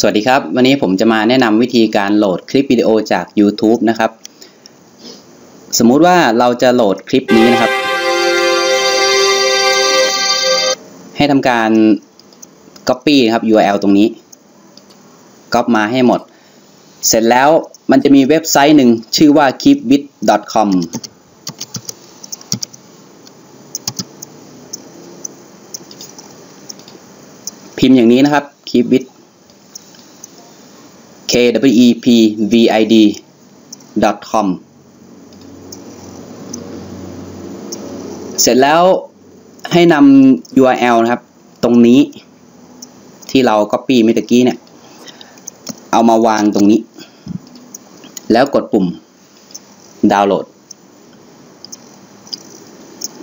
สวัสดีครับ วันนี้ผมจะมาแนะนำวิธีการโหลดคลิปวิดีโอจาก YouTube นะครับ สมมุติว่าเราจะโหลดคลิปนี้นะครับ ให้ทำการ Copy ครับ URL ตรงนี้ Copy มาให้หมด เสร็จแล้วมันจะมีเว็บไซต์หนึ่งชื่อว่า keepwith.com พิมพ์อย่างนี้นะครับ keepwith k w e p v i d com เสร็จแล้วให้นำ URL นะครับ ตรงนี้ที่เรา Copy เมื่อกี้เนี่ย เอามาวางตรงนี้ แล้วกดปุ่มดาวน์โหลด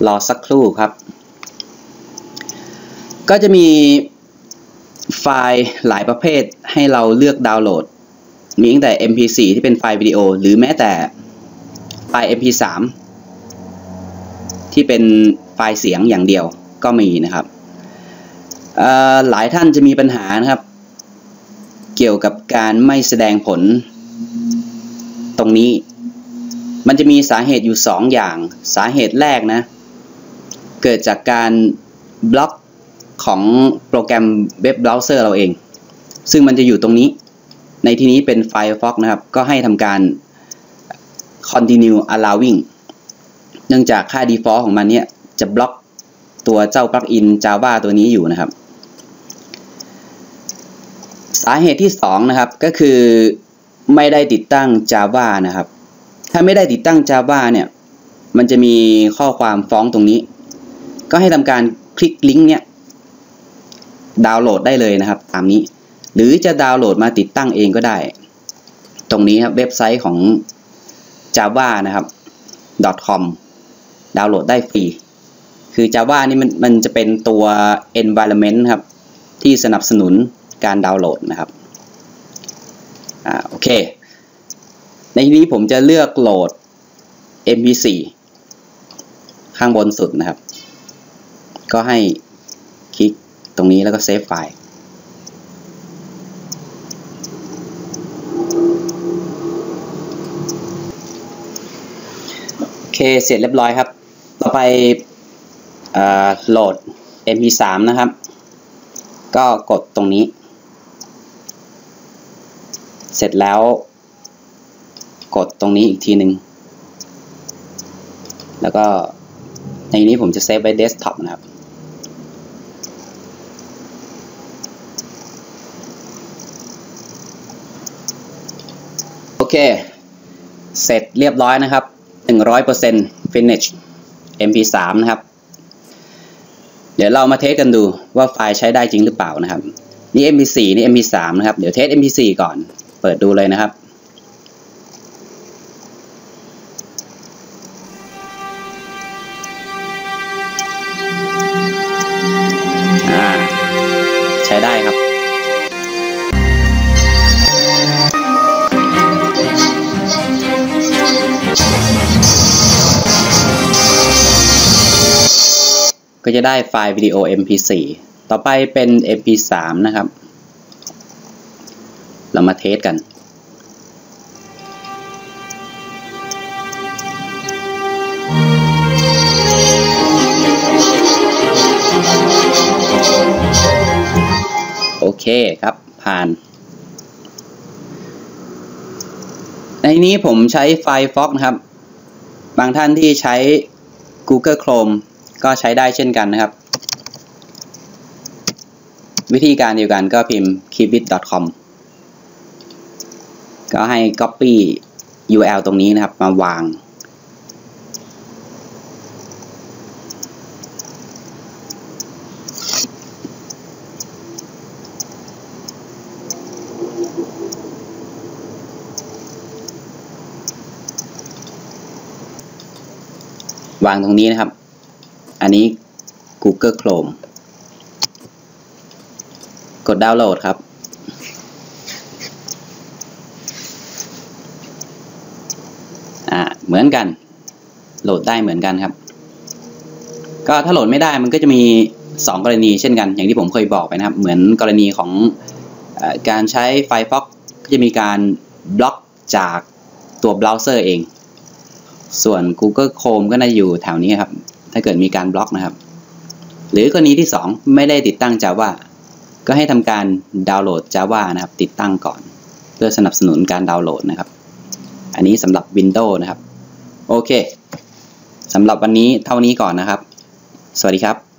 รอสักครู่ครับ ก็จะมีไฟล์หลายประเภทให้เราเลือกดาวน์โหลด มีตั้งแต่ MP4 ที่เป็นไฟล์วิดีโอ หรือแม้แต่ไฟล์ MP3 ที่เป็นไฟล์เสียงอย่างเดียวก็มีนะครับ หลายท่านจะมีปัญหานะครับ เกี่ยวกับการไม่แสดงผล ตรงนี้ มันจะมีสาเหตุอยู่ 2 อย่าง สาเหตุแรกนะ เกิดจากการบล็อกของโปรแกรมเว็บเบราว์เซอร์เราเอง ซึ่งมันจะอยู่ตรงนี้ ในที่นี้เป็น Firefox นะครับ ก็ให้ทำการ continue allowing เนื่องจากค่า default ของมันเนี่ยจะบล็อกตัวเจ้าปลั๊กอิน Java ตัวนี้อยู่นะครับ สาเหตุที่ 2 นะครับ ก็คือไม่ได้ติดตั้ง Java นะครับ ถ้าไม่ได้ติดตั้ง Java เนี่ย มันจะมีข้อความฟ้องตรงนี้ ก็ให้ทำการคลิกลิงก์เนี่ย ดาวน์โหลดได้เลยนะครับ ตามนี้ หรือจะดาวน์โหลดมาติดตั้งเองก็ได้ ตรงนี้ครับเว็บไซต์ของ java นะครับ .com ดาวน์โหลดได้ฟรี คือ java นี่มันมันจะเป็นตัว environment ครับ ที่สนับสนุนการดาวน์โหลดนะครับ อ่าโอเค ในที่นี้ผมจะเลือกโหลด mp4 ข้างบนสุดนะครับ ก็ให้คลิกตรงนี้แล้วก็เซฟไฟล์ เคเสร็จเรียบร้อยครับ ต่อไปโหลด mp3 นะครับ ก็กดตรงนี้ เสร็จแล้ว กดตรงนี้อีกทีหนึ่งแล้วก็ในนี้ผมจะเซฟไว้เดสก์ท็อปนะครับ โอเค เสร็จเรียบร้อยนะครับ 100% finish mp3 นะครับ เดี๋ยวเรามาเทสกันดูว่าไฟล์ใช้ได้จริงหรือเปล่านะครับ นี่ mp4 นี่ mp3 นะครับ เดี๋ยวเทส mp4 ก่อน เปิดดูเลยนะครับใช้ได้ครับ ก็จะได้ไฟล์วิดีโอ mp4 ต่อไปเป็น mp3 นะครับ เรามาเทสกันโอเคครับผ่าน ในนี้ผมใช้ Firefox นะครับ บางท่านที่ใช้ Google Chrome ก็ใช้ได้เช่นกันนะครับ วิธีการเดียวกันก็พิมพ์ keepit.com ก็ให้ copy URL ตรงนี้นะครับ มาวาง วางตรงนี้นะครับ อันนี้ Google Chrome กดดาวน์โหลดครับ อ่า เหมือนกัน โหลดได้เหมือนกันครับ ก็ถ้าโหลดไม่ได้มันก็จะมี 2 กรณีเช่นกัน อย่างที่ผมเคยบอกไปนะครับ เหมือนกรณีของอการใช้ Firefox ก็จะมีการบล็อกจากตัวเบราว์เซอร์เอง ส่วน Google Chrome ก็น่าจะอยู่แถวนี้ครับ ถ้าเกิดมีการบล็อกนะครับ หรือกรณีที่ 2 ไม่ได้ติดตั้ง Java ก็ให้ทำการดาวน์โหลด Java นะครับ ติดตั้งก่อน เพื่อสนับสนุนการดาวน์โหลดนะครับ อันนี้สำหรับ Windows นะครับ โอเคสำหรับวันนี้เท่านี้ก่อนนะครับ สวัสดีครับ